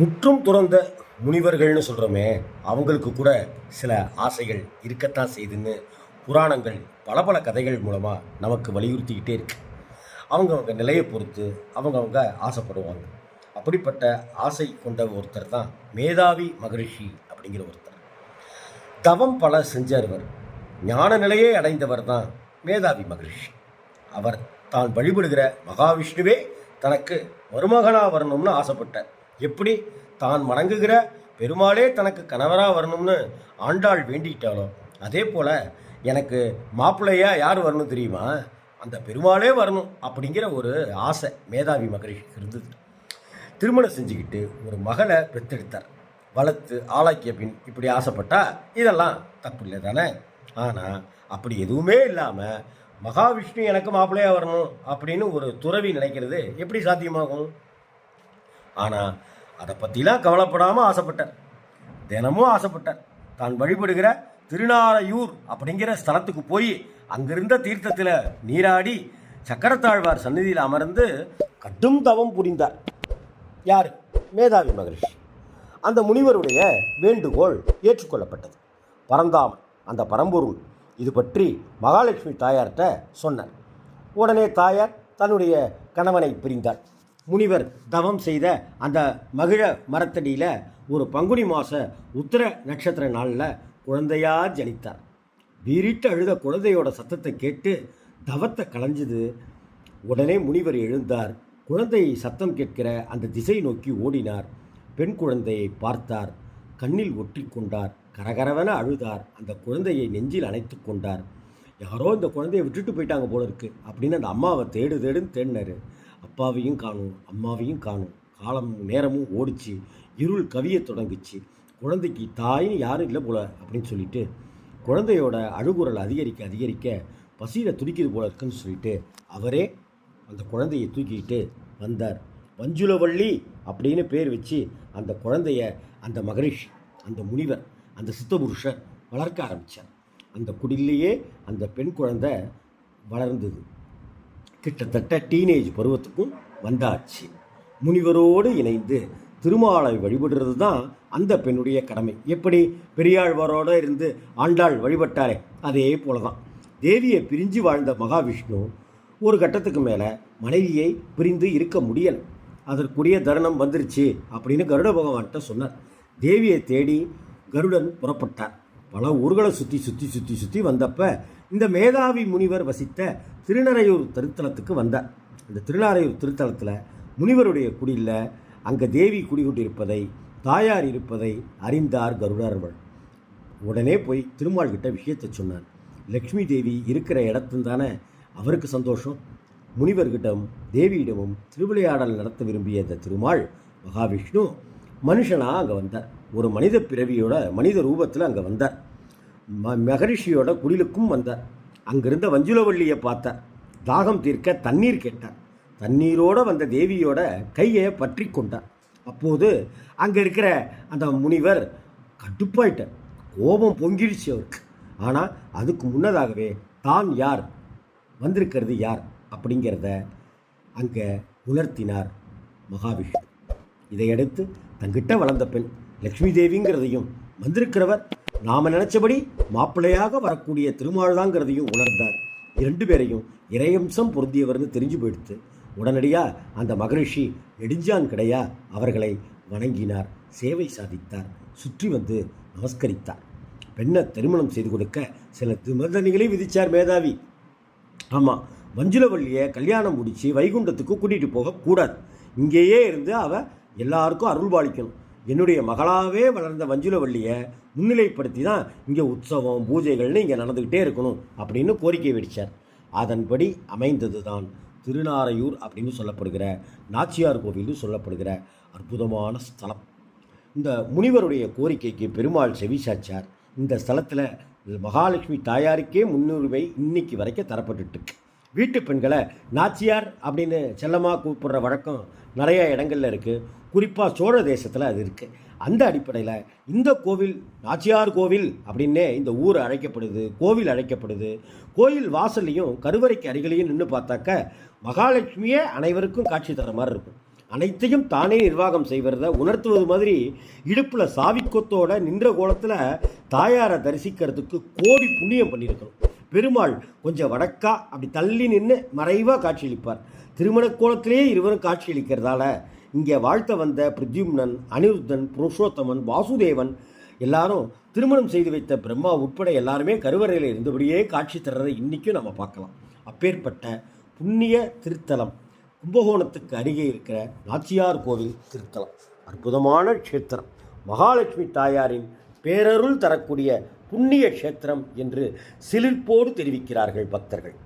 முற்றும் துறந்த முனிவர்கள்னு சொல்கிறோமே அவங்களுக்கு கூட சில ஆசைகள் இருக்கத்தான் செய்துன்னு புராணங்கள் பல பல கதைகள் மூலமாக நமக்கு வலியுறுத்திக்கிட்டே இருக்கு. அவங்கவுங்க நிலையை பொறுத்து அவங்கவுங்க ஆசைப்படுவாங்க. அப்படிப்பட்ட ஆசை கொண்ட ஒருத்தர் தான் மேதாவி மகரிஷி அப்படிங்கிற ஒருத்தர். தவம் பல செஞ்சவர் ஞான நிலையை அடைந்தவர் தான் மேதாவி மகரிஷி. அவர் தான் வழிபடுகிற மகாவிஷ்ணுவே தனக்கு மருமகனாக வரணும்னு ஆசைப்பட்டார். எப்படி தான் வணங்குகிற பெருமாளே தனக்கு கணவராக வரணும்னு ஆண்டாள் வேண்டிக்கிட்டாலோ அதே போல் எனக்கு மாப்பிள்ளையாக யார் வரணும் தெரியுமா? அந்த பெருமாளே வரணும் அப்படிங்கிற ஒரு ஆசை மேதாவி மகரிஷிக்கு இருந்தது. திருமணம் செஞ்சுக்கிட்டு ஒரு மகளை பெற்றெடுத்தார். வளர்த்து ஆளாக்கிய பின் இப்படி ஆசைப்பட்டா இதெல்லாம் தப்பு இல்லை தானே? ஆனால் அப்படி எதுவுமே இல்லாமல் மகாவிஷ்ணு எனக்கு மாப்பிள்ளையாக வரணும் அப்படின்னு ஒரு துறவி நினைக்கிறது எப்படி சாத்தியமாகும்? ஆனால் அதை பற்றிலாம் கவலைப்படாமல் ஆசைப்பட்டார் தினமும் ஆசைப்பட்டார் தான் வழிபடுகிற திருநாரையூர் அப்படிங்கிற ஸ்தலத்துக்கு போய் அங்கிருந்த தீர்த்தத்தில் நீராடி சக்கரத்தாழ்வார் சந்நிதியில் அமர்ந்து கடும் தவம் புரிந்தார். யார்? மேதாவி மகரிஷி. அந்த முனிவருடைய வேண்டுகோள் ஏற்றுக்கொள்ளப்பட்டது. பரந்தாமன் அந்த பரம்பொருள் இது பற்றி மகாலட்சுமி தாயார்கிட்ட சொன்னார். உடனே தாயார் தன்னுடைய கணவனை பிரிந்தார். முனிவர் தவம் செய்த அந்த மகிழ மரத்தடியில் ஒரு பங்குனி மாத உத்திர நட்சத்திர நாளில் குழந்தையா ஜனித்தார். வீரிட்டு அழுத குழந்தையோட சத்தத்தை கேட்டு தவத்தை களைஞ்சது உடனே முனிவர் எழுந்தார். குழந்தையை சத்தம் கேட்கிற அந்த திசை நோக்கி ஓடினார். பெண் குழந்தையை பார்த்தார். கண்ணில் ஒட்டி கொண்டார். கரகரவென அழுதார். அந்த குழந்தையை நெஞ்சில் அணைத்து கொண்டார். யாரோ இந்த குழந்தையை விட்டுட்டு போயிட்டாங்க போல இருக்கு அப்படின்னு அந்த அம்மாவை தேடு தேடுன்னு தேடினாரு. அப்பாவையும் காணும் அம்மாவையும் காணும். காலமும் நேரமும் ஓடிச்சு இருள் கவிய தொடங்குச்சு. குழந்தைக்கு தாயின்னு யாரும் இல்லை போல அப்படின்னு சொல்லிட்டு குழந்தையோட அழுகுரல் அதிகரிக்க அதிகரிக்க பசியில் துடிக்கிறது போல இருக்குன்னு சொல்லிட்டு அவரே அந்த குழந்தையை தூக்கிக்கிட்டு வந்தார். வஞ்சுலவள்ளி அப்படின்னு பேர் வச்சு அந்த குழந்தைய அந்த மகரிஷ் அந்த முனிவர் அந்த சித்தபுருஷர் வளர்க்க ஆரம்பித்தார் அந்த குடிலேயே அந்த பெண் குழந்தை வளர்ந்தது. கிட்டத்தட்ட டீனேஜ் பருவத்துக்கும் வந்தாச்சு. முனிவரோடு இணைந்து திருமாலை வழிபடுறது தான் அந்த பெண்ணுடைய கடமை. எப்படி? பெரியாழ்வாரோடு இருந்து ஆண்டாள் வழிபட்டாரே அதே போல தான் தேவியை பிரிஞ்சு வாழ்ந்த மகாவிஷ்ணு ஒரு கட்டத்துக்கு மேலே மனைவியை பிரிந்து இருக்க முடியல. அதற்குரிய தருணம் வந்துருச்சு அப்படின்னு கருட பகவான்கிட்ட சொன்னார். தேவியை தேடி கருடன் புறப்பட்டார். பல ஊர்களை சுற்றி சுற்றி சுற்றி சுற்றி வந்தப்போ இந்த மேதாவி முனிவர் வசித்த திருநறையூர் திருத்தலத்துக்கு வந்தார் இந்த திருநாரையூர் திருத்தலத்தில் முனிவருடைய குடியில் அங்கே தேவி குடிகொண்டிருப்பதை தாயார் இருப்பதை அறிந்தார் கருடர்கள் உடனே போய் திருமால் கிட்ட விஷயத்தை சொன்னார். லக்ஷ்மி தேவி இருக்கிற இடத்துந்தானே அவருக்கு சந்தோஷம். முனிவர்கிட்டம் தேவியிடமும் திருவிளையாடல் நடத்த விரும்பிய இந்த திருமால் மகாவிஷ்ணு மனுஷனாக அங்கே வந்தார். ஒரு மனித பிறவியோட மனித ரூபத்தில் அங்கே வந்தார். ம மகரிஷியோட குடிலுக்கும் வந்தார். அங்கிருந்த வஞ்சுலவள்ளியை பார்த்தார். தாகம் தீர்க்க தண்ணீர் கேட்டார். தண்ணீரோட வந்த தேவியோட கையை பற்றி கொண்டார். அப்போது அங்கே இருக்கிற அந்த முனிவர் கட்டுப்பாயிட்டார் கோபம் பொங்கிடுச்சு அவருக்கு. ஆனால் அதுக்கு முன்னதாகவே தான் யார்? வந்திருக்கிறது யார்? அப்படிங்கிறத அங்கே உணர்த்தினார் மகாவிஷ்ணு. இதையடுத்து தங்கிட்ட வளர்ந்த பெண் லக்ஷ்மி தேவிங்கிறதையும் வந்திருக்கிறவர் நாம் நினச்சபடி மாப்பிள்ளையாக வரக்கூடிய திருமால்தாங்கிறதையும் உணர்ந்தார். இரண்டு பேரையும் இறையம்சம் பொருந்தியவர்னு தெரிஞ்சு போயிடுத்து உடனடியாக அந்த மகரிஷி நெடுஞ்சான் கிடையா அவர்களை வணங்கினார் சேவை சாதித்தார் சுற்றி வந்து நமஸ்கரித்தார். பெண்ணை திருமணம் செய்து கொடுக்க சில நிபந்தனைகளை விதித்தார் மேதாவி. ஆமாம் மஞ்சுளவள்ளியை கல்யாணம் முடித்து வைகுண்டத்துக்கு கூட்டிகிட்டு போகக்கூடாது. இங்கேயே இருந்து அவள் எல்லாருக்கும் அருள் பாலிக்கணும். என்னுடைய மகளாகவே வளர்ந்த வஞ்சுலவள்ளியை முன்னிலைப்படுத்தி தான் இங்கே உற்சவம் பூஜைகள்னு இங்கே நடந்துக்கிட்டே இருக்கணும் அப்படின்னு கோரிக்கை வெடித்தார் அதன்படி அமைந்தது தான் திருநாரையூர் அப்படின்னு சொல்லப்படுகிற நாச்சியார் கோவில்னு சொல்லப்படுகிற அற்புதமான ஸ்தலம். இந்த முனிவருடைய கோரிக்கைக்கு பெருமாள் செவி சாச்சார் இந்த ஸ்தலத்தில் மகாலட்சுமி தாயாருக்கே முன்னுரிமை இன்னைக்கு வரைக்கும் தரப்பட்டுட்டு வீட்டு பெண்களை நாச்சியார் அப்படின்னு செல்லமாக கூப்பிடுற வழக்கம் நிறைய இடங்கள்ல இருக்குது குறிப்பாக சோழ தேசத்தில் அது இருக்குது அந்த அடிப்படையில் இந்த கோவில் நாச்சியார் கோவில் அப்படின்னே இந்த ஊர் அழைக்கப்படுது கோவில் அழைக்கப்படுது. கோயில் வாசல்லையும் கருவறைக்கு அருகிலையும் நின்று பார்த்தாக்க மகாலட்சுமியே அனைவருக்கும் காட்சி தர மாதிரி இருக்கும். அனைத்தையும் தானே நிர்வாகம் செய்வதை உணர்த்துவது மாதிரி இடுப்பில் சாவிக்கொத்தோட நின்ற கோலத்தில் தாயாரை தரிசிக்கிறதுக்கு கோடி புண்ணியம் பண்ணியிருக்கணும். பெருமாள் கொஞ்சம் வடக்கா அப்படி தள்ளி நின்று மறைவாக காட்சியளிப்பார். திருமண கோலத்திலேயே இருவரும் காட்சியளிக்கிறதால இங்கே வாழ்த்த வந்த பிரத்யும்னன் அனிருத்தன் புருஷோத்தமன் வாசுதேவன் எல்லாரும் திருமணம் செய்து வைத்த பிரம்மா உட்பட எல்லாருமே கருவறையில் இருந்தபடியே காட்சி தர்றதை இன்றைக்கும் நம்ம பார்க்கலாம். அப்பேற்பட்ட புண்ணிய திருத்தலம் கும்பகோணத்துக்கு அருகே இருக்கிற நாச்சியார் கோவில் திருத்தலம். அற்புதமான க்ஷேத்திரம். மகாலட்சுமி தாயாரின் பேரருள் தரக்கூடிய புண்ணிய க்ஷேத்திரம் என்று சிலிர்ப்போடு தெரிவிக்கிறார்கள் பக்தர்கள்.